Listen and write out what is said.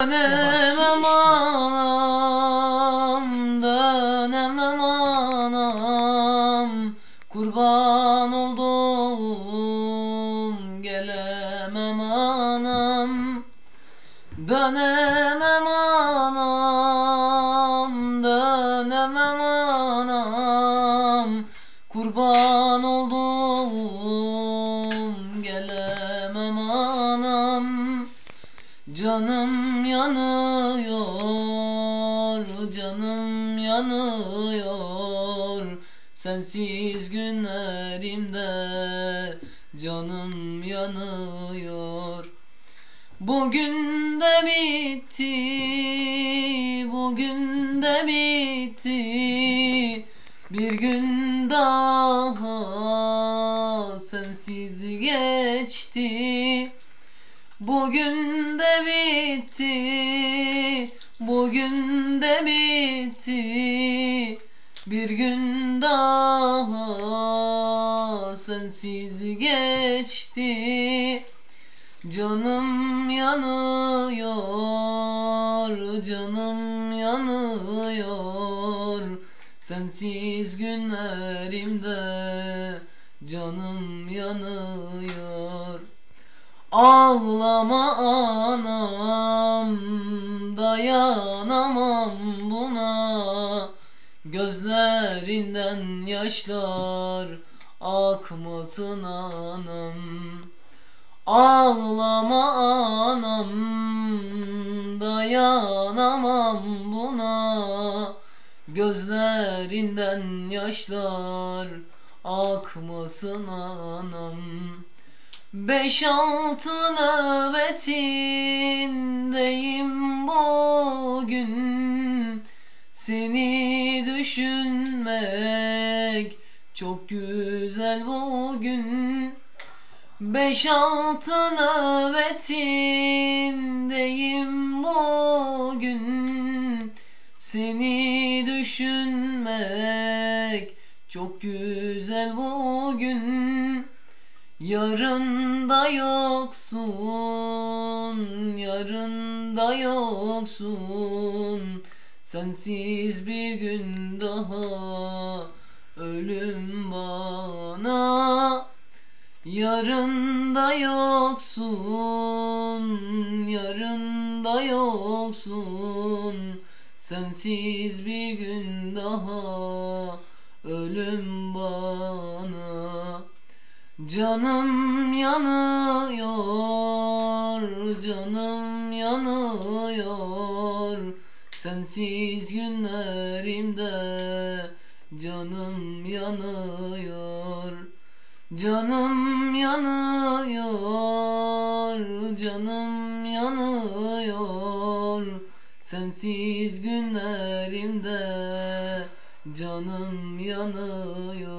Dönemem anam, dönemem anam. Kurban oldum, gelemem anam. Dönemem anam, dönemem anam. Kurban oldum, gelemem anam Canım yanıyor, canım yanıyor. Sensiz günlerimde canım yanıyor. Bugün de bitti, bugün de bitti. Bir gün daha sensiz geçti Bugün de bitti, bugün de bitti. Bir gün daha sensiz geçti. Canım yanıyor, canım yanıyor. Sensiz günlerimde canım yanıyor Ağlama anam dayanamam buna. Gözlerinden yaşlar akmasın anam. Ağlama anam dayanamam buna. Gözlerinden yaşlar akmasın anam Beş altı nöbetindeyim bugün. Seni düşünmek çok güzel bugün. Beş altı nöbetindeyim bugün. Seni düşünmek çok güzel bugün Yarın da yoksun, yarın da yoksun. Sensiz bir gün daha ölüm bana. Yarın da yoksun, yarın da yoksun. Sensiz bir gün daha ölüm bana Canım yanıyor, canım yanıyor. Sensiz günlerimde canım yanıyor. Canım yanıyor, canım yanıyor. Sensiz günlerimde canım yanıyor